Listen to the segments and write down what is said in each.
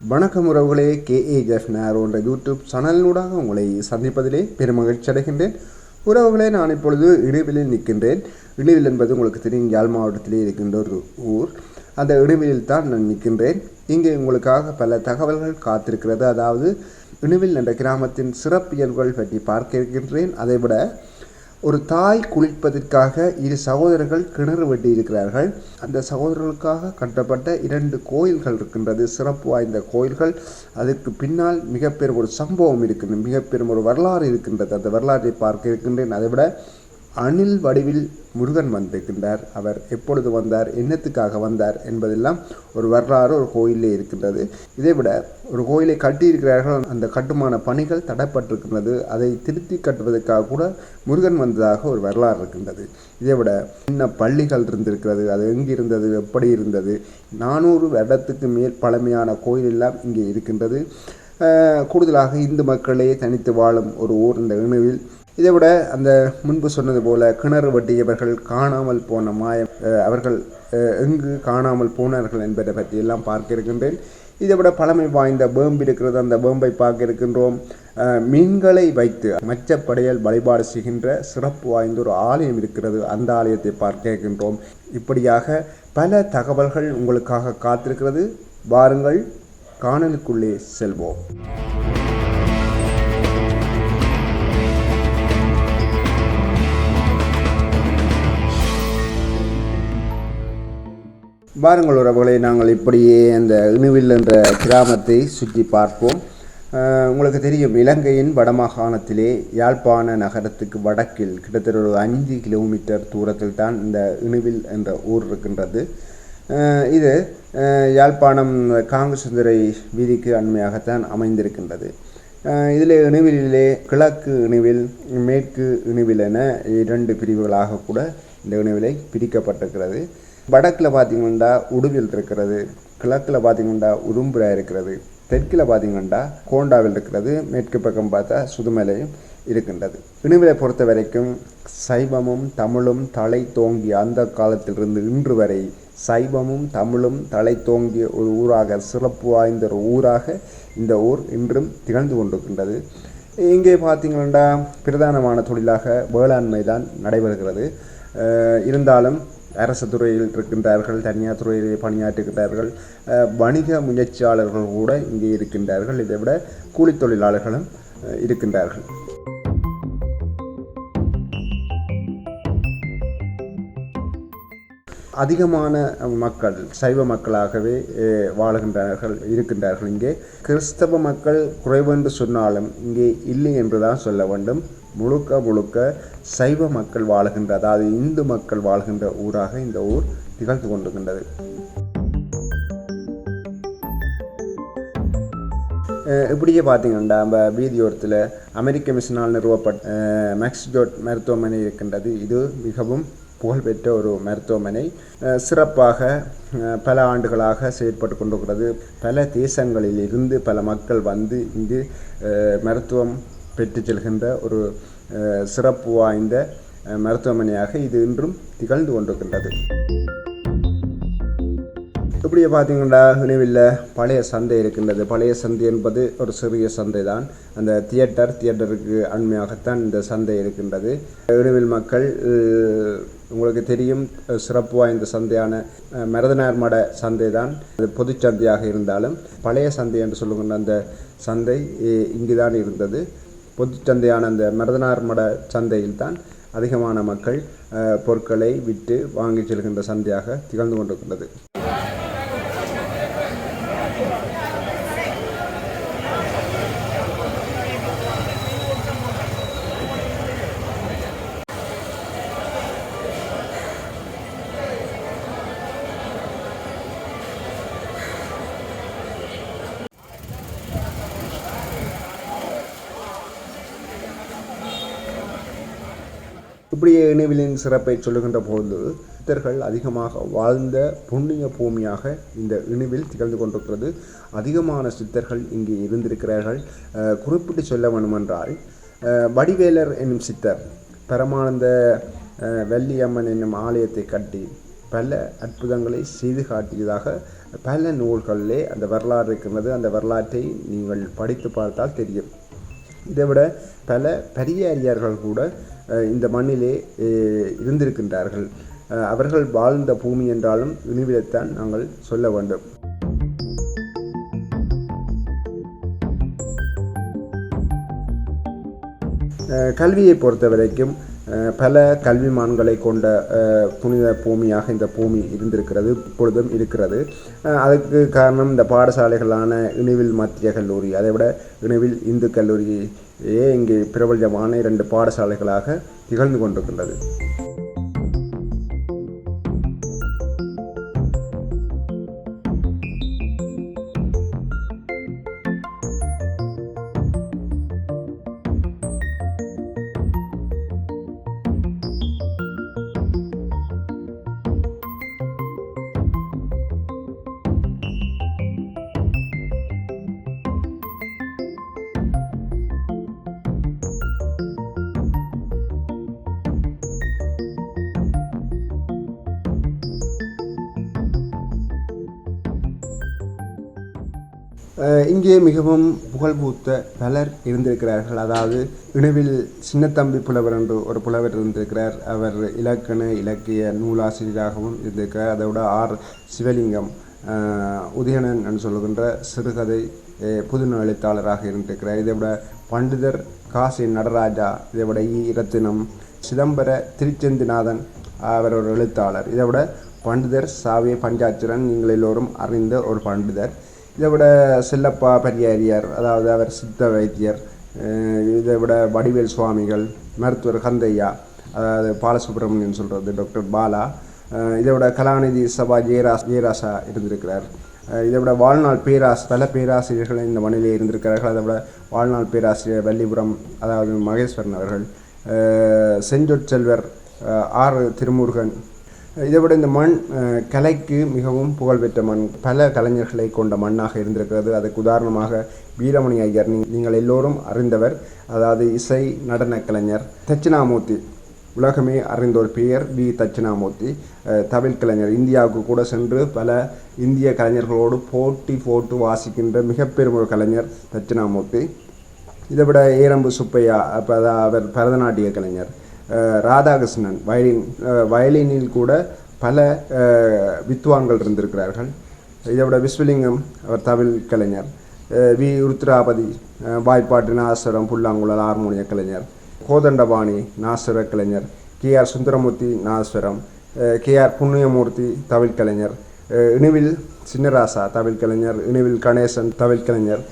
வணக்கம் உறவுகளே K A Jeff நேரோ என்ற யூடியூப் சேனலினூடாக உங்களை சந்திப்பதிலே பெருமகிழ்ச்சி அடைகின்றேன். உறவுகளே நான் இப்பொழுது இடைவெளியில் நிற்கின்றேன். இடைவில் என்பது உங்களுக்கு தெரியும் யாழ் மாவட்டத்திலே இருக்கின்ற ஒரு ஊர். அந்த இடைவெளியில் தான் நான் நிற்கின்றேன். இங்கே உங்களுக்காக பல தகவல்கள் காத்திருக்கிறது. அதாவது இணுவில் என்ற கிராமத்தின் சிறப்பியல்புகள் பற்றி பார்க்க இருக்கின்றேன். அதைவிட ஒரு தாய் குளிப்பதற்காக இரு சகோதரர்கள் கிணறு வெட்டி இருக்கிறார்கள் அந்த சகோதரர்களுக்காக கட்டப்பட்ட இரண்டு கோயில்கள் இருக்கின்றது. சிறப்பு வாய்ந்த கோயில்கள். அதற்கு பின்னால் மிகப்பெரும் ஒரு சம்பவம் இருக்கின்றது. மிகப்பெரும் ஒரு வரலாறு இருக்கின்றது. அந்த வரலாற்றை பார்க்க இருக்கின்றேன். அதை விட அணில் வடிவில் முருகன் வந்திருக்கின்றார். அவர் எப்பொழுது வந்தார் என்னத்துக்காக வந்தார் என்பதெல்லாம் ஒரு வரலாறு ஒரு கோயிலே இருக்கின்றது. இதைவிட ஒரு கோயிலை கட்டியிருக்கிறார்கள் அந்த கட்டுமான பணிகள் தடைப்பட்டிருக்கின்றது. அதை திருத்தி கட்டுவதற்காக கூட முருகன் வந்ததாக ஒரு வரலாறு இருக்கின்றது. இதைவிட சின்ன பள்ளிகள் இருந்திருக்கிறது அது எங்கே இருந்தது எப்படி இருந்தது? நானூறு வருடத்துக்கு மேல் பழமையான கோயில் எல்லாம் இங்கே இருக்கின்றது. கூடுதலாக இந்து மக்களே தனித்து வாழும் ஒரு ஊர் இந்த இணுவில் இதை விட அந்த முன்பு சொன்னது போல கிணறு வெட்டியவர்கள் காணாமல் போன மாயம் அவர்கள் எங்கு காணாமல் போனார்கள் என்பதை பற்றி எல்லாம் பார்க்க இருக்கின்றேன். இதை விட பழமை வாய்ந்த பேம்பு இருக்கிறது. அந்த பேம்பை பார்க்க இருக்கின்றோம். மீன்களை வைத்து மச்சப்படையல் வழிபாடு செய்கின்ற சிறப்பு வாய்ந்த ஒரு ஆலயம் இருக்கிறது. அந்த ஆலயத்தை பார்க்க இருக்கின்றோம். இப்படியாக பல தகவல்கள் உங்களுக்காக காத்திருக்கிறது. வாருங்கள் காணலுக்குள்ளே செல்வோம். வாருங்கள் உறவுகளை நாங்கள் இப்படியே அந்த இணுவில் என்ற கிராமத்தை சுற்றி பார்ப்போம். உங்களுக்கு தெரியும் இலங்கையின் வடமாகாணத்திலே யாழ்ப்பாண நகரத்துக்கு வடக்கில் கிட்டத்தட்ட ஒரு அஞ்சு கிலோமீட்டர் தூரத்தில் தான் இந்த இணுவில் என்ற ஊர் இருக்கின்றது. இது யாழ்ப்பாணம் காங்கசுந்தரை வீதிக்கு அண்மையாகத்தான் அமைந்திருக்கின்றது. இதில் இணுவிலே கிழக்கு இணுவில் மேற்கு இணுவில் என இரண்டு பிரிவுகளாக கூட இந்த இணுவிலை பிரிக்கப்பட்டிருக்கிறது. வடக்கில் பார்த்தீங்கன்னா உடுவில் இருக்கிறது கிழக்கில் பார்த்தீங்கன்னா உரும்புரா இருக்கிறது தெற்கில் பார்த்தீங்கன்னா கோண்டாவில் இருக்கிறது மேற்கு பக்கம் பார்த்தா சுதுமலையும் இருக்கின்றது. இணுவிலை பொறுத்த வரைக்கும் சைவமும் தமிழும் தலை தோங்கிய அந்த காலத்திலிருந்து இன்று வரை சைவமும் தமிழும் தலை தோங்கிய ஒரு ஊராக சிறப்பு வாய்ந்த ஒரு ஊராக இந்த ஊர் இன்றும் திகழ்ந்து கொண்டிருக்கின்றது. இங்கே பார்த்தீங்கன்னா பிரதானமான தொழிலாக வேளாண்மை தான் நடைபெறுகிறது இருந்தாலும் அரசு துறையில் இருக்கின்றார்கள் தனியார் துறையிலே பணியாற்றுகின்றார்கள். வணிக முயற்சியாளர்கள் கூட இங்கே இருக்கின்றார்கள். இதை விட கூலி தொழிலாளர்களும் இருக்கின்றார்கள். அதிகமான மக்கள் சைவ மக்களாகவே வாழுகின்றார்கள் இருக்கின்றார்கள் இங்கே. கிறிஸ்தவ மக்கள் குறைவென்று சொன்னாலும் இங்கே இல்லை என்று தான் சொல்ல வேண்டும். முழுக்க முழுக்க சைவ மக்கள் வாழ்கின்ற அதாவது இந்து மக்கள் வாழ்கின்ற ஊராக இந்த ஊர் திகழ்ந்து கொண்டிருக்கின்றது. இப்படியே பார்த்தீங்கன்னா நம்ம வீதியோரத்தில் அமெரிக்க மிஷனால் நிறுவப்பட்ட மேக்ஸ்ஜோட் மேக்ஸ் ஜோட் மருத்துவமனை இருக்கின்றது. இது மிகவும் புகழ்பெற்ற ஒரு மருத்துவமனை. சிறப்பாக பல ஆண்டுகளாக செயற்பட்டு கொண்டிருக்கிறது. பல தேசங்களில் இருந்து பல மக்கள் வந்து இங்கு மருத்துவம் பெற்று செல்கின்ற ஒரு சிறப்பு வாய்ந்த மருத்துவமனையாக இது இன்றும் திகழ்ந்து கொண்டிருக்கின்றது. இப்படியே பார்த்தீங்கன்னா நினைவில் பழைய சந்தை இருக்கின்றது. பழைய சந்தை என்பது ஒரு சிறிய சந்தை தான் அந்த தியேட்டர் தியேட்டருக்கு அண்மையாகத்தான் இந்த சந்தை இருக்கின்றது. இனிவில் மக்கள் உங்களுக்கு தெரியும் சிறப்பு வாய்ந்த சந்தையான மரதனார் மட சந்தை தான் அது பொதுச்சந்தையாக இருந்தாலும் பழைய சந்தை என்று சொல்லுகின்ற அந்த சந்தை இங்கு இங்குதான் இருந்தது. பொது சந்தையான அந்த மருதனார் மட சந்தையில் தான் அதிகமான மக்கள் பொருட்களை விற்று வாங்கி செல்கின்ற சந்தையாக திகழ்ந்து கொண்டிருக்கின்றது. இப்படியே இணைவிலின் சிறப்பை சொல்லுகின்ற போது சித்தர்கள் அதிகமாக வாழ்ந்த புண்ணிய பூமியாக இந்த இணுவில் திகழ்ந்து கொண்டிருக்கிறது. அதிகமான சித்தர்கள் இங்கே இருந்திருக்கிறார்கள். குறிப்பிட்டு சொல்ல வேண்டுமென்றால் வடிவேலர் என்னும் சித்தர் பரமானந்த வெள்ளியம்மன் வள்ளியம்மன் என்னும் ஆலயத்தை கட்டி பல அற்புதங்களை செய்து காட்டியதாக பல நூல்களிலே அந்த வரலாறு இருக்கின்றது. அந்த வரலாற்றை நீங்கள் படித்து பார்த்தால் தெரியும். இதை விட பல பெரிய அறியார்கள் கூட அஹ், இந்த மண்ணிலே இருந்திருக்கின்றார்கள். அஹ், அவர்கள் வாழ்ந்த பூமி என்றாலும் இனிவிலைத்தான் நாங்கள் சொல்ல வேண்டும். கல்வியை பொறுத்த வரைக்கும் பல கல்விமான்களை கொண்ட புனித பூமியாக இந்த பூமி இருந்திருக்கிறது இப்பொழுதும் இருக்கிறது. அதுக்கு காரணம் இந்த பாடசாலைகளான இணைவில் மத்திய கல்லூரி. அதை விட இணைவில் இந்து கல்லூரியே இங்கே பிரபலமான இரண்டு பாடசாலைகளாக திகழ்ந்து கொண்டிருக்கின்றது. இங்கே மிகவும் புகழ்பூத்த பலர் இருந்திருக்கிறார்கள். அதாவது இணைவில் சின்னத்தம்பி புலவர் என்று ஒரு புலவர் இருந்திருக்கிறார். அவர் இலக்கண இலக்கிய நூலாசிரியராகவும் இருந்திருக்கிறார். அதோட ஆர். சிவலிங்கம் உதயணன் என்று சொல்லுகின்ற சிறுகதை அஹ் புதுநூல் எழுத்தாளராக இருந்திருக்கிறார். இதை விட பண்டிதர் காசி நடராஜா இதை விட ஈ ரத்தினம் சிதம்பர திருச்செந்திநாதன் அவர் ஒரு எழுத்தாளர். இதை விட பண்டிதர் சாவிய பஞ்சாட்சரன் நீங்கள் எல்லோரும் அறிந்த ஒரு பண்டிதர். இதை விட செல்லப்பா பெரியாரியார் அதாவது அவர் சித்த வைத்தியர் இதை விட வடிவேல் சுவாமிகள் மருத்துவர் கந்தையா அதாவது பாலசுப்ரமணியன் சொல்கிறது டாக்டர் பாலா இதை விட கலாநிதி சபா ஜெயராஸ் ஜெயராசா இருந்திருக்கிறார். இதை விட வாழ்நாள் பேராஸ் பல பேராசிரியர்கள் இந்த மண்ணிலே இருந்திருக்கிறார்கள். அதை விட வாழ்நாள் பேராசிரியர் வள்ளிபுரம் அதாவது மகேஸ்வரன் அவர்கள். செஞ்சொற்செல்வர் ஆர். திருமுருகன் இதை விட இந்த மண் கலைக்கு மிகவும் புகழ்பெற்ற மண். பல கலைஞர்களை கொண்ட மண்ணாக இருந்திருக்கிறது. அதுக்கு உதாரணமாக வீரமணி ஐயர். நீங்கள் எல்லோரும் அறிந்தவர் அதாவது இசை நடன கலைஞர் தட்சிணாமூர்த்தி. உலகமே அறிந்த ஒரு பெயர் வி. தட்சிணாமூர்த்தி. தமிழ் கலைஞர். இந்தியாவுக்கு கூட சென்று பல இந்திய கலைஞர்களோடு போட்டி போட்டு வாசிக்கின்ற மிகப்பெரும் ஒரு கலைஞர் தட்சிணாமூர்த்தி. இதை விட ஏரம்பு சுப்பையா அப்போ அவர் பரதநாட்டிய கலைஞர். ராதாகிருஷ்ணன் வயலின் வயலினில் கூட பல வித்வான்கள் இருந்திருக்கிறார்கள். இதை விட விஸ்வலிங்கம் அவர் தமிழ் கலைஞர். வி. உருத்ராபதி வாய்ப்பாட்டு நாசரம் புல்லாங்குழல் ஹார்மோனிய கலைஞர். கோதண்டபாணி நாசர கலைஞர். கே. ஆர். சுந்தரமூர்த்தி நாஸ்வரம் கே. ஆர். புண்ணியமூர்த்தி தமிழ் கலைஞர். இணுவில் சின்னராசா தமிழ் கலைஞர். இணுவில் கணேசன் தமிழ் கலைஞர்.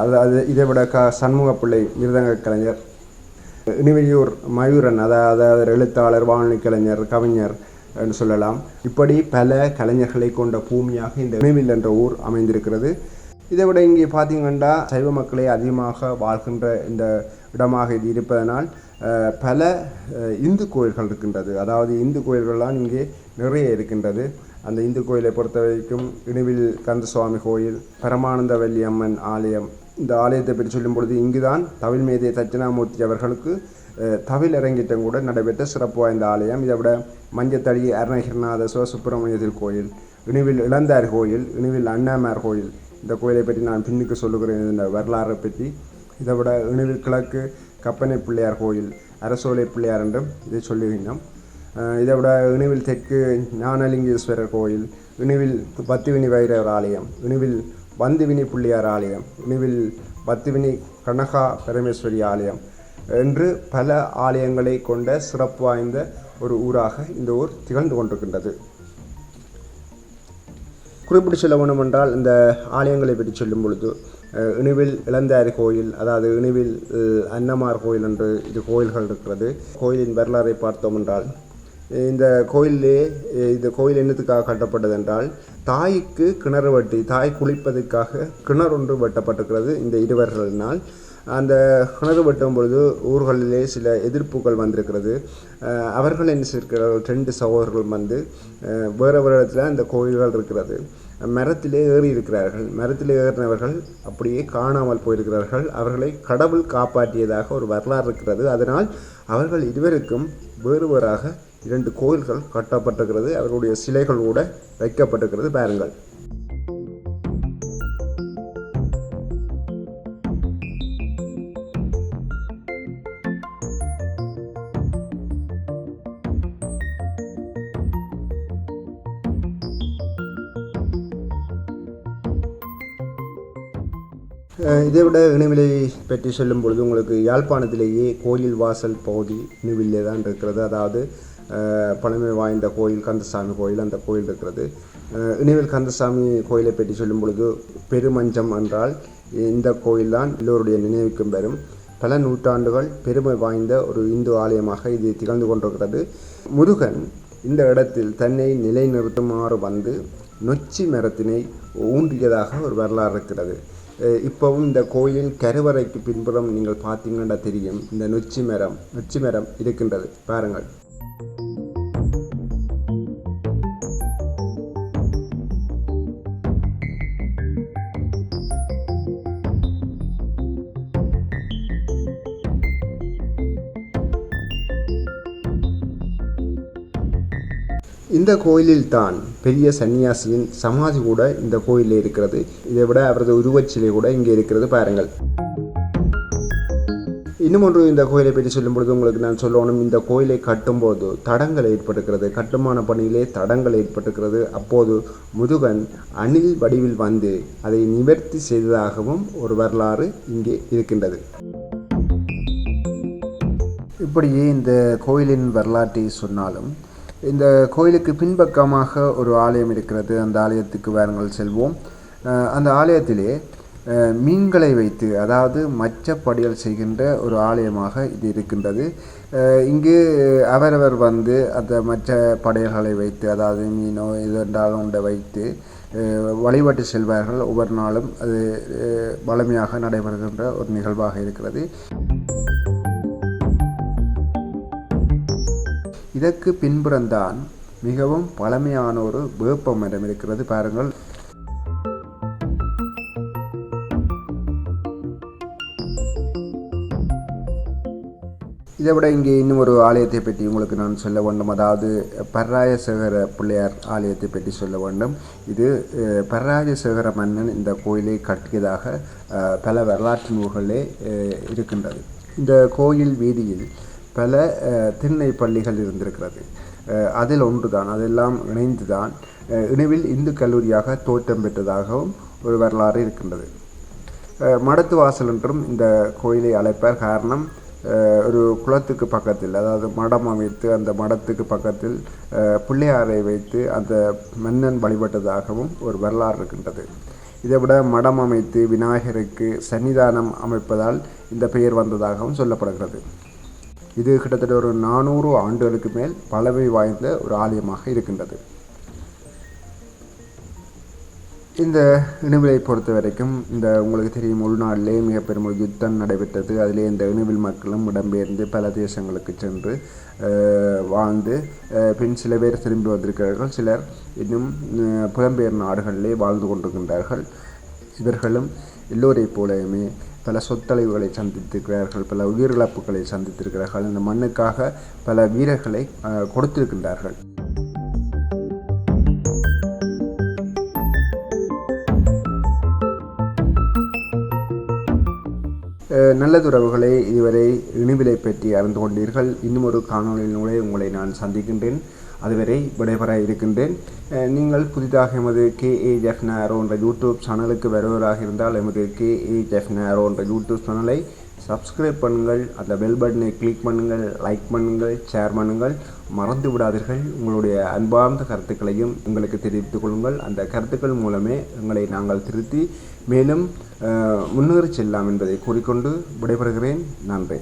அது அது இதை விட க சண்முகப்பிள்ளை மிருதங்க கலைஞர். இனிவெளியூர் மயூரன் அதாவது அவர் எழுத்தாளர் வானொலி கலைஞர் கவிஞர் என்று சொல்லலாம். இப்படி பல கலைஞர்களை கொண்ட பூமியாக இந்த இனிவில் என்ற ஊர் அமைந்திருக்கிறது. இதை விட இங்கே பார்த்தீங்கன்னா சைவ மக்களே அதிகமாக வாழ்கின்ற இந்த இடமாக இது இருப்பதனால் பல இந்து கோயில்கள் இருக்கின்றது. அதாவது இந்து கோயில்கள்லாம் இங்கே நிறைய இருக்கின்றது. அந்த இந்து கோயிலை பொறுத்த வரைக்கும் இணுவில் கந்தசுவாமி கோயில் பரமானந்தவல்லி அம்மன் ஆலயம் இந்த ஆலயத்தை பற்றி சொல்லும் பொழுது இங்குதான் தவில் மேதை தட்சிணாமூர்த்தி அவர்களுக்கு தவில் அரங்கேற்றம் கூட நடைபெற்ற சிறப்பு வாய்ந்த ஆலயம். இதை விட மஞ்சத்தடி அருணகிரிநாத சிவசுப்பிரமணியத்தில் கோயில் இணுவில் இளந்தார் கோயில் இணுவில் அண்ணாமார் கோயில் இந்த கோயிலை பற்றி நான் பின்னுக்கு சொல்லுகிறேன். இந்த வரலாறை பற்றி. இதை விட இணுவில் கிழக்கு கப்பனை பிள்ளையார் கோயில் அரசோலை பிள்ளையார் என்றும் இதை சொல்லுகின்றோம். இதை விட இணுவில் தெற்கு ஞானலிங்கேஸ்வரர் கோயில் இணுவில் பத்துவினி வைரவர் ஆலயம் இணுவில் வந்துவினி புள்ளியார் ஆலயம் இணுவில் பத்துவினி கனகா பரமேஸ்வரி ஆலயம் என்று பல ஆலயங்களை கொண்ட சிறப்பு வாய்ந்த ஒரு ஊராக இந்த ஊர் திகழ்ந்து கொண்டிருக்கின்றது. குறிப்பிட்டு சொல்ல வேண்டும் என்றால் இந்த ஆலயங்களை பற்றி சொல்லும் பொழுது அஹ், இணுவில் இளந்தாரி கோயில் அதாவது இணுவில் அஹ், அன்னமார் கோயில் என்று இது கோயில்கள் இருக்கிறது. கோயிலின் வரலாறை பார்த்தோம் என்றால் இந்த கோயிலே இந்த கோயில் என்னத்துக்காக கட்டப்பட்டது என்றால் தாய்க்கு கிணறு வெட்டி தாய் குளிப்பதற்காக கிணறு ஒன்று வெட்டப்பட்டிருக்கிறது இந்த இருவர்களினால். அந்த கிணறு வெட்டும் பொழுது ஊர்களிலே சில எதிர்ப்புகள் வந்திருக்கிறது. அவர்கள் என்ன செய்கிறார்கள் ரெண்டு சகோதரர்கள் வந்து வேறு வேறு இடத்துல அந்த கோயில்கள் இருக்கிறது. மரத்திலே ஏறி இருக்கிறார்கள். மரத்திலே ஏறினவர்கள் அப்படியே காணாமல் போயிருக்கிறார்கள். அவர்களை கடவுள் காப்பாற்றியதாக ஒரு வரலாறு இருக்கிறது. அதனால் அவர்கள் இருவருக்கும் வேறு வேறாக இரண்டு கோயில்கள் கட்டப்பட்டிருக்கிறது. அவருடைய சிலைகள் கூட வைக்கப்பட்டிருக்கிறது. பாருங்கள். இதை விட இணைவிலை பற்றி சொல்லும் பொழுது உங்களுக்கு யாழ்ப்பாணத்திலேயே கோயில் வாசல் பகுதி இணைவிலே தான் இருக்கிறது. அதாவது பழமை வாய்ந்த கோயில் கந்தசாமி கோயில் அந்த கோயில் இருக்கிறது. இணைவில் கந்தசாமி கோயிலை பற்றி சொல்லும் பொழுது பெருமஞ்சம் என்றால் இந்த கோயில் தான் எல்லோருடைய நினைவுக்கும் வரும். பல நூற்றாண்டுகள் பெருமை வாய்ந்த ஒரு இந்து ஆலயமாக இது திகழ்ந்து கொண்டிருக்கிறது. முருகன் இந்த இடத்தில் தன்னை நிலைநிறுத்துமாறு வந்து நொச்சி மரத்தினை ஊன்றியதாக ஒரு வரலாறு இருக்கிறது. இப்போவும் இந்த கோயில் கருவறைக்கு பின்புறம் நீங்கள் பார்த்தீங்கன்னா தெரியும் இந்த நொச்சி மரம் நொச்சி மரம் இருக்கின்றது. பாருங்கள். இந்த கோயிலில் தான் பெரிய சன்னியாசியின் சமாதி கூட இந்த கோயிலில் இருக்கிறது. இதை விட அவரது உருவச்சிலை கூட இங்கே இருக்கிறது பாருங்கள். இன்னும் ஒன்று இந்த கோயிலை பற்றி சொல்லும் பொழுது உங்களுக்கு நான் சொல்லணும் இந்த கோயிலை கட்டும்போது தடங்கள் ஏற்பட்டுக்கிறது கட்டுமான பணியிலே தடங்கள் ஏற்பட்டுக்கிறது அப்போது முருகன் அணில் வடிவில் வந்து அதை நிவர்த்தி செய்ததாகவும் ஒரு வரலாறு இங்கே இருக்கின்றது. இப்படியே இந்த கோயிலின் வரலாற்றை சொன்னாலும் இந்த கோயிலுக்கு பின்பக்கமாக ஒரு ஆலயம் இருக்கிறது. அந்த ஆலயத்துக்கு வாருங்கள் செல்வோம். அந்த ஆலயத்திலே மீன்களை வைத்து அதாவது மச்சப்படியல் செய்கின்ற ஒரு ஆலயமாக இது இருக்கின்றது. இங்கு அவரவர் வந்து அந்த மற்ற படையல்களை வைத்து அதாவது மீனோ இது என்றாலும் ஒன்றை வைத்து வழிபட்டு செல்வார்கள். ஒவ்வொரு நாளும் அது அஹ், வளமையாக நடைபெறுகின்ற ஒரு நிகழ்வாக இருக்கிறது. இதற்கு பின்புறம்தான் மிகவும் பழமையான ஒரு வேப்ப மரம் இருக்கிறது பாருங்கள். இதை விட இங்கே இன்னும் ஒரு ஆலயத்தை பற்றி உங்களுக்கு நான் சொல்ல வேண்டும். அதாவது பர்ராயசேகர பிள்ளையார் ஆலயத்தை பற்றி சொல்ல வேண்டும். இது பர்ராயசேகர மன்னன் இந்த கோயிலை கட்டியதாக பல வரலாற்று நூல்களே இருக்கின்றது. இந்த கோயில் வீதியில் பல திண்ணை பள்ளிகள் இருந்திருக்கிறது. அதில் அதில் ஒன்றுதான் அதெல்லாம் இணைந்து தான் அஹ், இந்து கல்லூரியாக தோற்றம் பெற்றதாகவும் ஒரு வரலாறு இருக்கின்றது. மடத்து வாசல் என்றும் இந்த கோயிலை அழைப்பார் காரணம் ஒரு குளத்துக்கு பக்கத்தில் அதாவது மடம் அமைத்து அந்த மடத்துக்கு பக்கத்தில் பிள்ளையாரை வைத்து அந்த மன்னன் வழிபட்டதாகவும் ஒரு வரலாறு இருக்கின்றது. இதை விட மடம் அமைத்து விநாயகருக்கு சன்னிதானம் அமைப்பதால் இந்த பெயர் வந்ததாகவும் சொல்லப்படுகிறது. இது கிட்டத்தட்ட ஒரு நானூறு ஆண்டுகளுக்கு மேல் பழமை வாய்ந்த ஒரு ஆலயமாக இருக்கின்றது. இந்த இணுவிலை பொறுத்த வரைக்கும் இந்த உங்களுக்கு தெரியும் உள்நாட்டிலே மிக பெரும் யுத்தம் நடைபெற்றது. அதிலே இந்த இணுவில் மக்களும் இடம்பெயர்ந்து பல தேசங்களுக்கு சென்று அஹ், வாழ்ந்து பின் சில பேர் திரும்பி வந்திருக்கிறார்கள். சிலர் இன்னும் அஹ், புலம்பெயர் நாடுகளிலே வாழ்ந்து கொண்டிருக்கின்றார்கள். இவர்களும் எல்லோரைப் போலவுமே பல சொத்தழிவுகளை சந்தித்திருக்கிறார்கள் பல உயிரிழப்புகளை சந்தித்திருக்கிறார்கள். இந்த மண்ணுக்காக பல வீரர்களை அஹ், கொடுத்திருக்கின்றார்கள். நல்லதுறவுகளை இதுவரை இனிவிலை பற்றி அறிந்து கொண்டீர்கள். இன்னும் ஒரு காணொளியினூடே உங்களை நான் சந்திக்கின்றேன். அதுவரை விடைபெற இருக்கின்றேன். நீங்கள் புதிதாக எமது கே. ஏ. ஜெஃப் நேரோ என்ற யூடியூப் சேனலுக்கு வருவதாக இருந்தால் எமது கே. ஏ. ஜெஃப் நேரோ என்ற யூடியூப் சேனலை சப்ஸ்கிரைப் பண்ணுங்கள். அந்த பெல் பட்டனை கிளிக் பண்ணுங்கள். லைக் பண்ணுங்கள். ஷேர் பண்ணுங்கள். மறந்து விடாதீர்கள். உங்களுடைய அன்பார்ந்த கருத்துக்களையும் எங்களுக்கு தெரிவித்துக் கொள்ளுங்கள். அந்த கருத்துக்கள் மூலமே எங்களை நாங்கள் திருத்தி மேலும் முன்னேறி செல்லலாம் என்பதை கூறிக்கொண்டு விடைபெறுகிறேன். நன்றி.